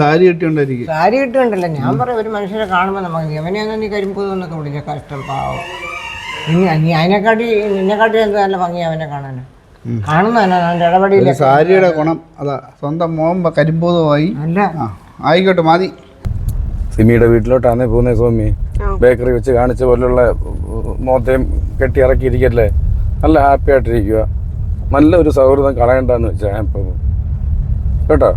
സാരി കിട്ടിയുണ്ടായിരിക്കും സാരി കിട്ടുന്നുണ്ടല്ലോ ഞാൻ പറയാം ഒരു മനുഷ്യരെ കാണുമ്പോൾ നമുക്ക് യവനെയൊന്നും നീ കരിമ്പൂന്നൊക്കെ വിളിച്ച കഷ്ടം പാവം. ഇനി നീ അതിനെക്കാട്ടി നിന്നെക്കാട്ടി എന്ത് നല്ല ഭംഗി അവനെ കാണാൻ കാണുന്ന ഇടപെടിയില്ല സാരിയുടെ ഗുണം അതാ സ്വന്തം മോൻ കരിമ്പൂതമായി. അല്ല. ആയിക്കോട്ടെ മതി. സിമിയുടെ വീട്ടിലോട്ടാണ് പോകുന്നത് സ്വാമി. ബേക്കറി വെച്ച് കാണിച്ച പോലുള്ള മോത്തയും കെട്ടി ഇറക്കിയിരിക്കല്ലേ? നല്ല ഹാപ്പി ആയിട്ടിരിക്കുക നല്ല ഒരു സൗഹൃദം കളയണ്ടെന്ന് വെച്ചാൽ ഞാൻ ഇപ്പം കേട്ടോ?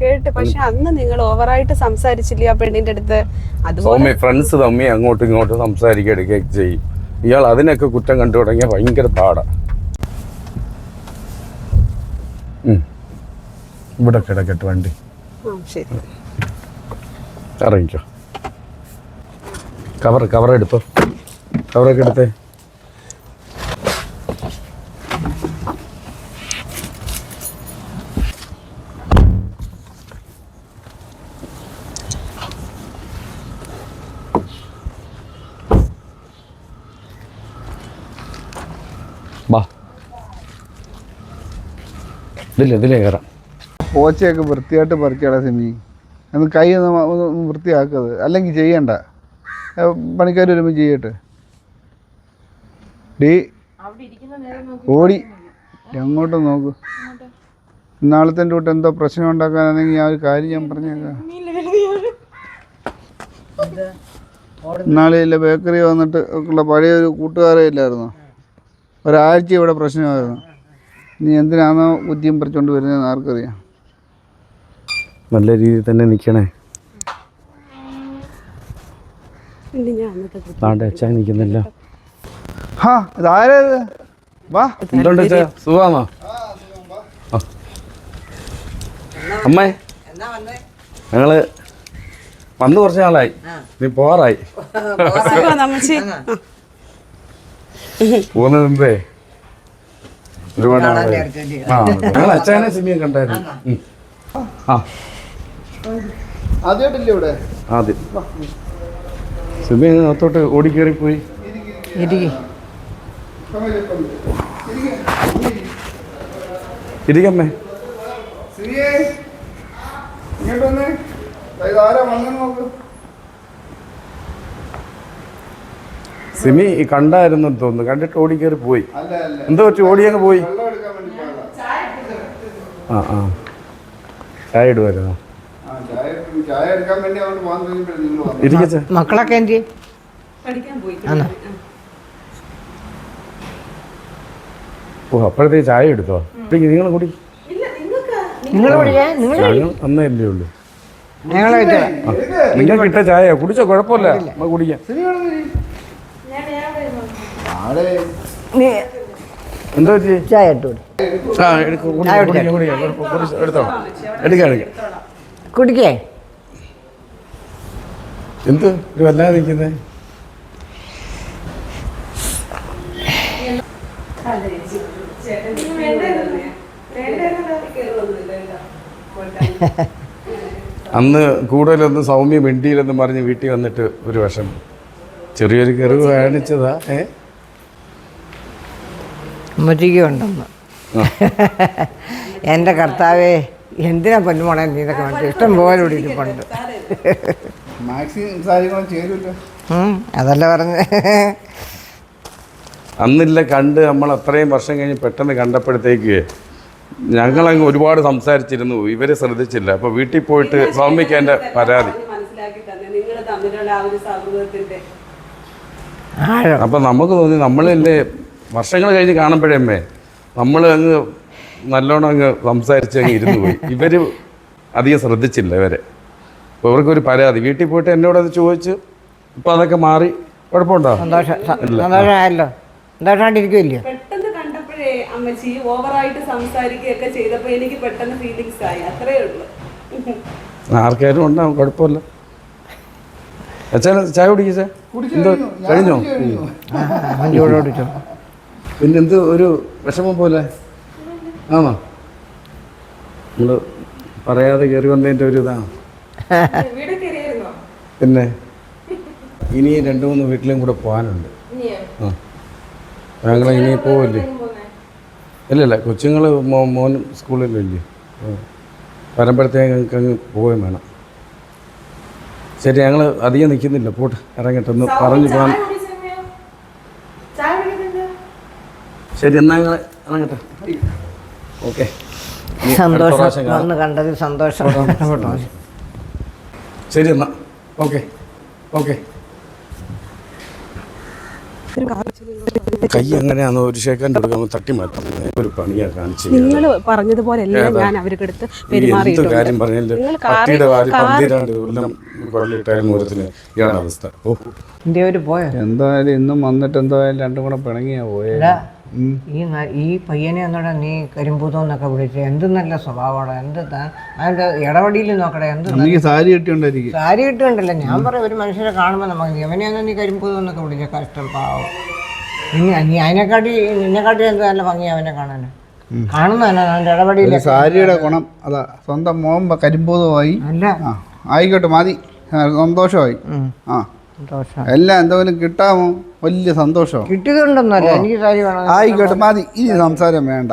കേട്ട് പക്ഷെ അന്ന് നിങ്ങൾ ഓവറായിട്ട് സംസാരിച്ചില്ല ആ പെണ്ണിന്റെ അടുത്ത്? അതുപോലെ സൗമ്യ ഫ്രണ്ട്സ് തമ്മി അങ്ങോട്ടും ഇങ്ങോട്ടും സംസാരിക്കുക എടുക്കുകയൊക്കെ ചെയ്യും. ഇയാൾ അതിനൊക്കെ കുറ്റം കണ്ടു തുടങ്ങിയ ഭയങ്കര പാടാ. ഉം. ഇവിടെ കിടക്കട്ടെ വണ്ടി. ഇറങ്ങിക്കോ. കവർ കവർ എടുത്തോ? കവറൊക്കെ എടുത്തേ? ഇതില്ലേ ഇതിലേ കയറാം. പോച്ചയൊക്കെ വൃത്തിയായിട്ട് പറിക്കടാ സിമി. ഒന്ന് കൈ ഒന്ന് വൃത്തിയാക്കത് അല്ലെങ്കിൽ ചെയ്യണ്ട. പണിക്കാർ വരുമ്പോൾ ചെയ്യട്ടെ. ഡീ ഓടി. എങ്ങോട്ടും നോക്ക്. ഇന്നാളത്തെ തൊട്ട് എന്തോ പ്രശ്നം ഉണ്ടാക്കാനാണെങ്കിൽ ആ ഒരു കാര്യം ഞാൻ പറഞ്ഞേക്കാം. ഇന്നാളില്ല ബേക്കറി വന്നിട്ട് ഉള്ള പഴയ ഒരു കൂട്ടുകാരെ ഇല്ലായിരുന്നോ? ഒരാഴ്ച ഇവിടെ പ്രശ്നമായിരുന്നു. നീ എന്തിനാണോ ബുദ്ധിയും പറിച്ചുകൊണ്ട് വരുന്നത് ആർക്കറിയാം. നല്ല രീതിയിൽ തന്നെ നിൽക്കണേ അച്ഛൻ നിൽക്കുന്നില്ല. ഹാ വാ. എന്തുണ്ട് അച്ഛാ? സുഖമാണോ? ആ. അമ്മേ. ഞങ്ങൾ വന്ന് കുറച്ച് നാളായി. നീ പോറായി സുഖമാണ് അമ്മച്ചി? പോകുന്നത് മുമ്പേ ഒരുപാട് നാളായി ആ ഞങ്ങൾ അച്ഛനെ സിനിമ കണ്ടായിരുന്നു. ഉം. ആ. ആദ്യമായിട്ടില്ലേ ഇവിടെ? ആദ്യം. സിനിമ അകത്തോട്ട് ഓടിക്കേറിപ്പോയി. ഇരിക്കും ഇരിക്കമ്മേ. ഇങ്ങോട്ട് വന്നേ. ഇതാരാ വന്നെന്ന് നോക്ക്. സിമി കണ്ടായിരുന്നു തോന്നുന്നു. കണ്ടിട്ട് ഓടിക്കേറി പോയി. അല്ല അല്ല. എന്തോ പറ്റി? ഓടിയങ്ങ് പോയി. ആ ആ. ചായ ഇടുമായിരുന്നു ആ ചായ ചായ എടുക്കാൻ വേണ്ടി അങ്ങോട്ട് പോകാൻ തുടങ്ങിയപ്പോഴേ നിങ്ങൾ വന്നു. മക്കളൊക്കെ എന്ത് പോയി? ഓ അപ്പോഴത്തേക്ക് ചായ എടുത്തോ? നിങ്ങൾ കൂടി. നിങ്ങൾ ഉള്ളു. നിങ്ങൾ അന്നല്ലേ ഉള്ളൂ നിങ്ങൾക്ക് ഇട്ട ചായ കുടിച്ചോ? കുഴപ്പമില്ല. നമുക്ക് കുടിക്കാം. എന്തോ ചായ. ആ എടുക്ക്, കുടിക്കാം, കുടിക്കാം, കുടിക്കാം. കുടിച്ച് എടുത്തോ? എടുക്കാം എടുക്കാം. കുടിക്കേ? എന്ത്? ഒരു വല്ലാതെ നിൽക്കുന്നേ? അന്ന് കൂടുതലൊന്ന് സൗമ്യ മിണ്ടിയിലെന്ന് പറഞ്ഞ് വീട്ടിൽ വന്നിട്ട് ഒരു വിഷം ചെറിയൊരു കെറിവ് കാണിച്ചതാ. ഏ? ഉണ്ടെന്ന് എന്റെ കർത്താവേ എന്തിനാ പൊന്നുമോളെ നീ ഇതൊക്കെ വേണ്ടി ഇഷ്ടം പോലെ ഇവിടെ ഇരിപ്പുണ്ട്. മാക്സിമം സാരികളും ചേരുമല്ലോ. അതല്ല പറഞ്ഞ് അന്നില്ല കണ്ട് നമ്മൾ അത്രയും വർഷം കഴിഞ്ഞ് പെട്ടെന്ന് കണ്ടപ്പോഴത്തേക്ക് ഞങ്ങളങ്ങ് ഒരുപാട് സംസാരിച്ചിരുന്നു. ഇവരെ ശ്രദ്ധിച്ചില്ല. അപ്പോൾ വീട്ടിൽ പോയിട്ട് സൗമ്യക്ക് എന്റെ പരാതി. മനസ്സിലാക്കി തന്നെ. നിങ്ങൾ തമ്മിലുള്ള ആ ഒരു സൗഹൃദത്തിന്റെ അപ്പം നമുക്ക് തോന്നി നമ്മളല്ലേ വർഷങ്ങൾ കഴിഞ്ഞ് കാണുമ്പോഴേമ്മേ നമ്മൾ അങ്ങ് നല്ലോണം അങ്ങ് സംസാരിച്ച് അങ്ങ് ഇരുന്ന് പോയി. ഇവർ അധികം ശ്രദ്ധിച്ചില്ല ഇവരെ. അപ്പോൾ ഇവർക്കൊരു പരാതി. വീട്ടിൽ പോയിട്ട് എന്നോട് അത് ചോദിച്ച് ഇപ്പം അതൊക്കെ മാറി. കുഴപ്പമുണ്ടോ? സന്തോഷമായല്ലോ. സന്തോഷമായിട്ടിരിക്കുമല്ലോ പെട്ടെന്ന് കണ്ടപ്പോഴേ അമ്മച്ചി ഓവറായിട്ട് സംസാരിക്കുകയൊക്കെ ചെയ്തപ്പോൾ എനിക്ക് പെട്ടെന്ന് ഫീലിങ്സ് ആയി. അത്രേ ഉള്ളൂ. ആർക്കാരും ഉണ്ടാവും. കുഴപ്പമില്ല. അച്ഛൻ ചായ കുടിക്കേ എന്തോ കഴിഞ്ഞോ? പിന്നെ എന്ത് ഒരു വിഷമം പോലെ? ആണോ? നമ്മൾ പറയാതെ കയറി വന്നതിന്റെ ഒരു ഇതാണ് പിന്നെ ഇനി രണ്ട് മൂന്ന് വീട്ടിലും കൂടെ പോകാനുണ്ട്. ആ. ഞങ്ങൾ ഇനി പോവില്ലേ? ഇല്ല ഇല്ല കൊച്ചുങ്ങൾ മോൻ സ്കൂളിലല്ലേ? വരുമ്പോഴത്തേക്ക് അങ്ങ് പോവുകയും വേണം. ശരി ഞങ്ങൾ അധികം നിൽക്കുന്നില്ല പോട്ട് ഇറങ്ങട്ടെ ഒന്ന് പറഞ്ഞു പോകാൻ? ശരി എന്നാ ഞങ്ങൾ ഇറങ്ങട്ടെ. ഓക്കെ. സന്തോഷം. വന്ന് കണ്ടതിൽ സന്തോഷം. ശരി എന്നാ. ഓക്കെ. ഓക്കെ. കൈ എങ്ങനെയാണോ ഒരു തട്ടി മാറ്റാം ഒരു പണിയാ കാണിച്ചു നിങ്ങൾ പറഞ്ഞതുപോലെ എല്ലാം ഞാൻ അവർക്ക് എടുത്ത് എന്ത് പെരുമാറിയിട്ടുണ്ട് കാര്യം പറഞ്ഞാലും നിങ്ങൾ കാറി- പട്ടിയുടെ വാരി പന്തിരാണ്ട് കൊല്ലം അവസ്ഥ. ഓ. ഇന്ത്യ ഒരു പോയോ? എന്തായാലും ഇന്നും വന്നിട്ട് എന്തായാലും രണ്ടും കൂടെ പിണങ്ങിയാ പോയേ. ഈ ന- ഈ പയ്യനെ എന്നോട് നീ കരിമ്പൂതം എന്നൊക്കെ വിളിച്ച് എന്ത് നല്ല സ്വഭാവമാണ് എന്ത് അതിന്റെ ഇടപെടിയിൽ നോക്കട്ടെ എന്ത് സാരി കിട്ടിയുണ്ടായിരിക്കും സാരി കിട്ടുന്നുണ്ടല്ലോ ഞാൻ പറയാം ഒരു മനുഷ്യരെ കാണുമ്പോൾ നമുക്ക് എവനെയാണോ നീ കരിമ്പൂതം എന്നൊക്കെ വിളിച്ച കഷ്ടം പാവം. ഇനി നീ അതിനെക്കാട്ടി നിന്നെക്കാട്ടി എന്ത് നല്ല ഭംഗി അവനെ കാണാൻ. കാണുന്നതന്നെ അവന്റെ ഇടപെടിയിൽ സാരിയുടെ ഗുണം അതാ സ്വന്തം മോൻ കരിമ്പൂതമായി അല്ല. ആയിക്കോട്ടെ മതി. സന്തോഷമായി. ആ. എല്ലാം എന്തെങ്കിലും കിട്ടാമോ? വലിയ സന്തോഷം കിട്ടിയതുണ്ടെന്നല്ല എനിക്ക് ആയിക്കോട്ടെ മതി. ഇനി സംസാരം വേണ്ട.